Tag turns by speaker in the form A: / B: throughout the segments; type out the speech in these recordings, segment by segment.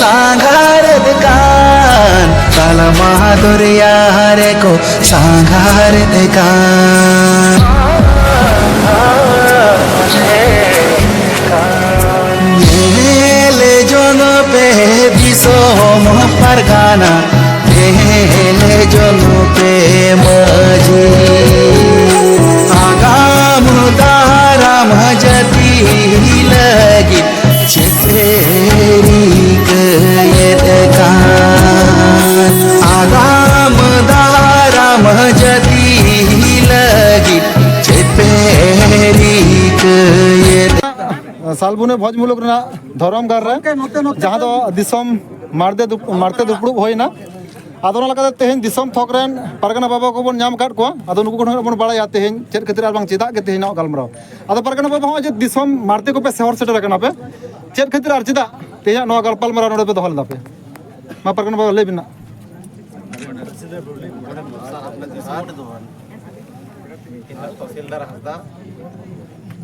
A: সাঘার দেকান কালা মাহাদরিয়া হারে কো সাঘার দেকান মেলে জন পে দিস মহ পারগানা মেলে জন পে মজি আগাম দারা মজতি হিলা
B: सालबुने भोज मुलुक रना धरम गार रे जहाँ दो दिसम मारते दुप- मारते दुपड़ुब होइना ᱟᱫᱚ ᱚᱱᱟ ᱞᱮᱠᱟᱛᱮ ᱛᱮᱦᱮᱧ ᱫᱤᱥᱚᱢ ᱛᱷᱚᱠ ᱨᱮᱱ ᱯᱟᱨᱜᱟᱱᱟ ᱵᱟᱵᱟ ᱠᱚᱵᱚᱱ ᱧᱟᱢ ᱟᱠᱟᱫ ᱠᱚᱣᱟ ᱟᱫᱚ ᱱᱩᱠᱩ ᱠᱚ ᱵᱚᱱ ᱵᱟᱲᱟᱭᱟ ᱛᱮᱦᱮᱧ ᱪᱮᱫ ᱠᱷᱟᱹᱛᱤᱨ ᱟᱨ ᱵᱟᱝ ᱪᱮᱫᱟᱜ ᱜᱮ ᱛᱮᱦᱮᱧᱟᱜ ᱜᱟᱞᱢᱟᱨᱟᱣ ᱟᱫᱚ ᱯᱟᱨᱜᱟᱱᱟ ᱵᱟᱵᱟ ᱦᱚᱸᱜᱼᱚᱭ ᱡᱮ ᱫᱤᱥᱚᱢ ᱢᱟᱲᱛᱮ ᱠᱚᱯᱮ ᱥᱮᱦᱚᱨ ᱥᱮᱴᱮᱨ ᱟᱠᱟᱱᱟ ᱯᱮ ᱪᱮᱫ ᱠᱷᱟᱹᱛᱤᱨ ᱟᱨ ᱪᱮᱫᱟᱜ ᱛᱮᱦᱮᱧᱟᱜ ᱱᱚᱣᱟ ᱜᱟᱞᱯᱟᱞᱢᱟᱨᱟᱣ ᱱᱚᱰᱮ ᱯᱮ ᱫᱚᱦᱚ ᱞᱮᱫᱟ ᱯᱮ ᱢᱟ ᱯᱟᱨᱜᱟᱱᱟ ᱵᱟᱵᱟ ᱞᱟᱹᱭ ᱵᱤᱱ ᱱᱟ
C: ᱤᱱᱟᱹ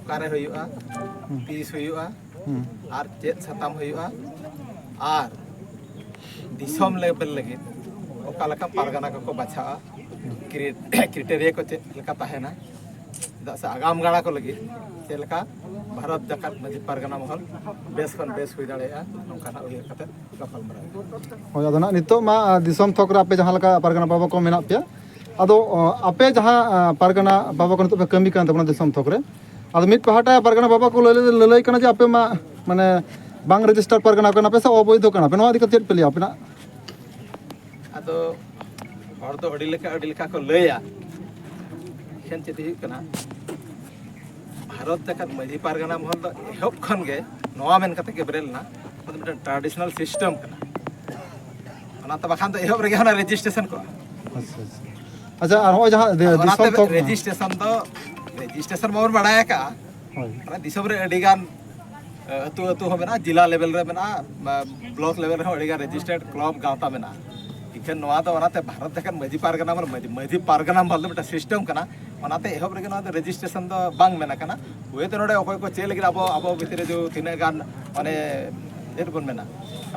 C: ᱚᱠᱟᱨᱮ ᱦᱩᱭᱩᱜᱼᱟ ᱛᱤᱥ ᱦᱩᱭᱩᱜᱼᱟ
B: ᱦᱩᱸ
C: ᱟᱨ ᱪᱮᱫ ᱥᱟᱛᱟᱢ ᱦᱩᱭᱩᱜᱼᱟ ᱟᱨ ᱫᱤᱥᱚᱢ ᱞᱮᱵᱮᱞ ᱞᱟᱹᱜᱤᱫ ᱚᱠᱟ ᱞᱮᱠᱟ ᱯᱟᱨᱜᱟᱱᱟ ᱠᱚᱠᱚ ᱵᱟᱪᱷᱟᱜᱼᱟ ᱠᱨᱤᱴᱮᱨᱤᱭᱟ ᱠᱚ ᱪᱮᱫ ᱞᱮᱠᱟ ᱛᱟᱦᱮᱱᱟ ᱪᱮᱫᱟᱜ ᱥᱮ ᱟᱜᱟᱢ ᱜᱟᱲᱟ ᱠᱚ ᱞᱟᱹᱜᱤᱫ ᱪᱮᱫ ᱞᱮᱠᱟ ᱵᱷᱟᱨᱚᱛ ᱡᱟᱠᱟᱛ ᱢᱟᱹᱡᱷᱤ ᱯᱟᱨᱜᱟᱱᱟ ᱢᱚᱦᱚᱞ ᱵᱮᱥ ᱠᱷᱚᱱ ᱵᱮᱥ ᱦᱩᱭ ᱫᱟᱲᱮᱭᱟᱜᱼᱟ ᱱᱚᱝᱠᱟᱱᱟᱜ ᱩᱭᱦᱟᱹᱨ ᱠᱟᱛᱮ ᱜᱟᱯᱟᱞᱢᱟᱨᱟᱣ
B: ᱦᱳᱭ ᱟᱫᱚ ᱱᱟᱜ ᱱᱤᱛᱚᱜ ᱢᱟ ᱟᱸ, ᱫᱤᱥᱚᱢ ᱛᱷᱚᱠ ᱨᱮ ᱟᱯᱮ ᱡᱟᱦᱟᱸ ᱞᱮᱠᱟ ᱯᱟᱨᱜᱟᱱᱟ ᱵᱟᱵᱟ ko ᱢᱮᱱᱟᱜ ᱯᱮᱭᱟ ᱟᱫᱚ ᱚ, ᱟᱯᱮ ᱡᱟᱦᱟᱸ ᱟᱸ, ᱯᱟᱨᱜᱟᱱᱟ ᱵᱟᱵᱟ ko ᱱᱤᱛᱚᱜ ᱯᱮ ᱠᱟᱹᱢᱤ ᱠᱟᱱ ᱛᱟᱵᱚᱱᱟ ᱫᱤᱥᱚᱢ ᱛᱷᱚᱠ ᱨᱮ ᱟᱫᱚ ᱢᱤᱫ ᱯᱟᱦᱴᱟ ᱯᱟᱨᱜᱟᱱᱟ ᱵᱟᱵᱟ ᱠᱚ ᱞᱟᱹᱭ ᱞᱟᱹᱞᱟᱹᱭ ᱠᱟᱱᱟ ᱡᱮ ᱟᱯᱮ ᱢᱟ ᱢᱟᱱᱮ ᱵᱟᱝ ᱨᱮᱡᱤᱥᱴᱟᱨ ᱯᱟᱨᱜᱟᱱᱟ ᱠᱟᱱᱟ ᱯᱮ ᱥᱮ ᱚᱵᱚᱭᱫᱷᱚ ᱠᱟᱱᱟ ᱯᱮ ᱱᱚᱣᱟ ᱤᱫᱤ ᱠᱟᱛᱮ ᱪᱮᱫ ᱯᱮ ᱞᱟᱹᱭᱟ ᱟᱯᱮᱱᱟᱜ
C: ᱟᱫᱚ ᱦᱚᱲ ᱫᱚ ᱟᱹᱰᱤ ᱞᱮᱠᱟ ᱟᱹᱰᱤ ᱞᱮᱠᱟ ᱠᱚ ᱞᱟᱹᱭᱟ ᱮᱱᱠᱷᱟᱱ ᱪᱮᱫ ᱦᱩᱭᱩᱜ ᱠᱟᱱᱟ ᱵᱷᱟᱨᱚᱛ ᱡᱟᱠᱟᱛ ᱢᱟᱺᱡᱷᱤ ᱯᱟᱨᱜᱟᱱᱟ ᱢᱚᱦᱚᱞ ᱫᱚ ᱮᱦᱚᱵ ᱠᱷᱚᱱ ᱜᱮ ᱱᱚᱣᱟ ᱢᱮᱱ ᱠᱟᱛᱮ ᱜᱮ ᱵᱮᱨᱮᱞ ᱞᱮᱱᱟ ᱚᱱᱟ ᱫᱚ ᱢᱤᱫᱴᱟᱝ ᱴᱨᱟᱰᱤᱥᱚᱱᱟᱞ ᱥᱤᱥᱴᱮᱢ ᱠᱟᱱᱟ ᱚᱱᱟ ᱛᱚ ᱵᱟᱠᱷᱟᱱ ᱫᱚ ᱮᱦᱚᱵ ᱨᱮᱜᱮ ᱚᱱᱟ ᱨᱮᱡᱤᱥᱴᱨᱮᱥᱚᱱ ᱠᱚᱜᱼᱟ
B: ᱟᱪᱪᱷᱟ ᱟᱪᱪᱷᱟ ᱟᱪᱪᱷᱟ ᱟᱨ ᱱᱚᱜᱼᱚᱭ ᱡᱟᱦᱟᱸ ᱫᱤᱥᱚᱢ ᱛᱚᱠ
C: ᱨᱮᱡᱤᱥᱴᱨᱮᱥᱚᱱ ᱫᱚ ᱨᱮᱡᱤᱥᱴᱨᱮᱥᱚᱱ ᱵᱟᱵᱚᱱ ᱵᱟᱲᱟᱭ
B: ᱟᱠᱟᱫᱼᱟ
C: ᱚᱱᱟ ᱫᱤᱥᱚᱢ ᱨᱮ ᱟᱹᱰᱤᱜᱟᱱ ᱟᱹᱛᱩ ᱟᱹᱛᱩ ᱦᱚᱸ ᱢᱮᱱᱟᱜᱼᱟ ᱡᱮᱞᱟ ᱞᱮᱵᱮᱞ ᱨᱮ ᱢᱮᱱᱟᱜᱼᱟ ᱵᱞᱚᱠ ᱞᱮᱵᱮᱞ ᱨᱮᱦᱚᱸ ᱟᱹᱰᱤᱜᱟᱱ ᱨᱮᱡᱤᱥᱴᱟᱨᱰ ᱠᱞᱟᱵ ᱜᱟᱶᱛᱟ ᱢᱮᱱᱟᱜᱼᱟ ᱮᱱᱠᱷᱟᱱ ᱱᱚᱣᱟ ᱫᱚ ᱚᱱᱟᱛᱮ ᱵᱷᱟᱨᱚᱛ ᱞᱮᱠᱟᱱ ᱢᱟᱺᱡᱷᱤ ᱯᱟᱨᱜᱟᱱᱟ ᱢᱟᱱᱮ ᱢᱟᱺᱡᱷᱤ ᱢᱟᱺᱡᱷᱤ ᱯᱟᱨᱜᱟᱱᱟ ᱵᱷᱟᱞ ᱫᱚ ᱢᱤᱫᱴᱟᱝ ᱥᱤᱥᱴᱮᱢ ᱠᱟᱱᱟ ᱚᱱᱟᱛᱮ ᱮᱦᱚᱵ ᱨᱮᱜᱮ ᱱᱚᱣᱟ ᱫᱚ ᱨᱮᱡᱤᱥᱴᱨᱮᱥᱚᱱ ᱫᱚ ᱵᱟᱝ ᱢᱮᱱ ᱟᱠᱟᱱᱟ ᱦᱳᱭᱛᱳ ᱱᱚᱰᱮ ᱚᱠᱚᱭ ᱠᱚ ᱪᱮᱫ ᱞᱟᱹᱜᱤᱫ ᱟᱵᱚ ᱟᱵᱚ ᱵᱷᱤᱛᱨᱤ ᱨᱮ ᱛᱤᱱᱟᱹᱜ ᱜᱟᱱ ᱢᱟᱱᱮ ᱪᱮᱫ ᱵᱚᱱ ᱢᱮᱱᱟ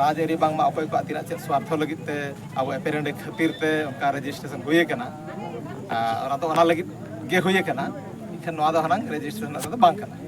C: ᱨᱟᱡᱽᱟᱹᱨᱤ ᱵᱟᱝᱢᱟ ᱚᱠᱚᱭ ᱠᱚᱣᱟᱜ ᱛᱤᱱᱟᱹᱜ ᱪᱮᱫ ᱥᱣᱟᱨᱛᱷᱚ ᱞᱟᱹᱜᱤᱫ ᱛᱮ ᱟᱵᱚ ᱮᱯᱮᱨᱮᱱᱰ ᱠᱷᱟᱹᱛᱤᱨ ᱛᱮ ᱚᱱᱠᱟ ᱨᱮᱡᱤᱥᱴᱨᱮᱥᱚᱱ ᱦᱩᱭ ᱟᱠᱟᱱᱟ ᱚᱱᱟ ᱫᱚ ᱚᱱᱟ ᱞᱟᱹᱜᱤᱫ ᱜᱮ ᱦᱩᱭ ᱟᱠᱟᱱᱟ ঠেন নোৱা দহনাং ৰেজিষ্ট্ৰেশ্যন আছে বাংকানা